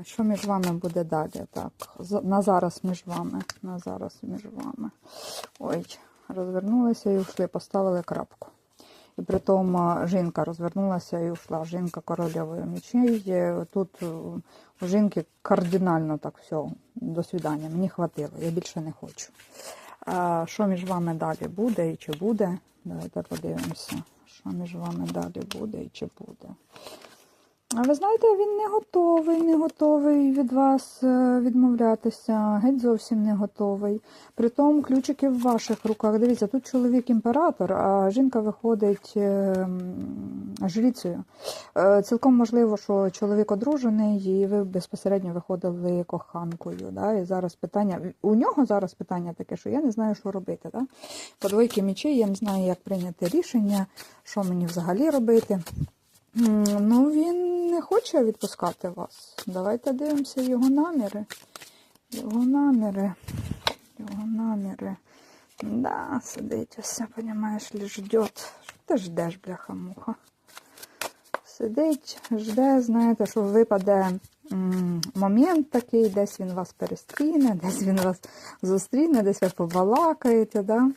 Що між вами буде далі? Так, на зараз між вами. На зараз між вами. Ой, розвернулися і ушли, поставили крапку. І при тому жінка розвернулася і ушла. Жінка корольової мечей. Е, Тут е, у жінки кардинально так все. До свидання. Мені хватило, я більше не хочу. А що між вами далі буде і чи буде? Давайте подивимося, що між вами далі буде і чи буде. А ви знаєте, він не готовий, не готовий від вас е, відмовлятися, геть зовсім не готовий. Притом ключики в ваших руках. Дивіться, тут чоловік імператор, а жінка виходить е, м, жрицею. Е, Цілком можливо, що чоловік одружений, і ви безпосередньо виходили коханкою. Да? І зараз питання у нього зараз питання таке, що я не знаю, що робити. Да? По двойки мічей я не знаю, як прийняти рішення, що мені взагалі робити. Ну, він не хоче відпускати вас. Давайте дивимося його наміри. Його наміри. Його наміри. Да, сидить усе, понімаєш, ли ждет. Ти ждеш, бляха-муха? Сидить, жде, знаєте, що випаде момент такий, десь він вас перестріне, десь він вас зустріне, десь ви побалакаєте, да?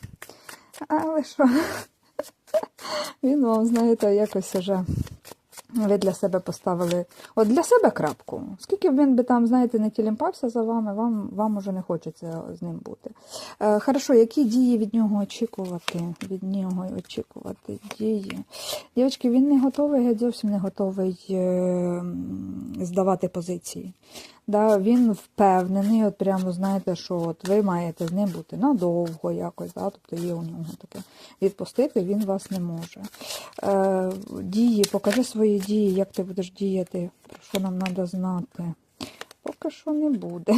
Але що? Він вам, знаєте, якось уже ви для себе поставили. От для себе крапку. Скільки б він би там, знаєте, не тілімпався за вами, вам, вам уже не хочеться з ним бути. Е, хорошо, які дії від нього очікувати? Від нього очікувати дії. Дівчатки, він не готовий, геть зовсім не готовий е, здавати позиції. Да, він впевнений, от прямо знаєте, що от ви маєте з ним бути надовго якось, да, тобто є у нього таке. Відпустити він вас не може. Е, дії, покажи свої дії, як ти будеш діяти, про що нам треба знати. Поки що не буде.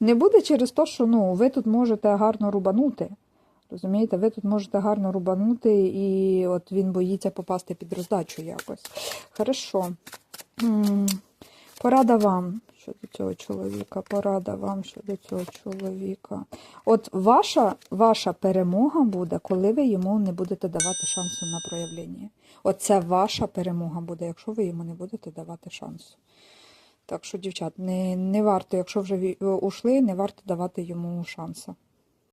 Не буде через те, що ну, ви тут можете гарно рубанути. Розумієте, ви тут можете гарно рубанути, і от він боїться попасти під роздачу якось. Хорошо. Порада вам щодо цього чоловіка. Порада вам щодо цього чоловіка. От ваша, ваша перемога буде, коли ви йому не будете давати шансу на проявлення. От це ваша перемога буде, якщо ви йому не будете давати шансу. Так що, дівчат, не, не варто, якщо вже ушли, не варто давати йому шансу.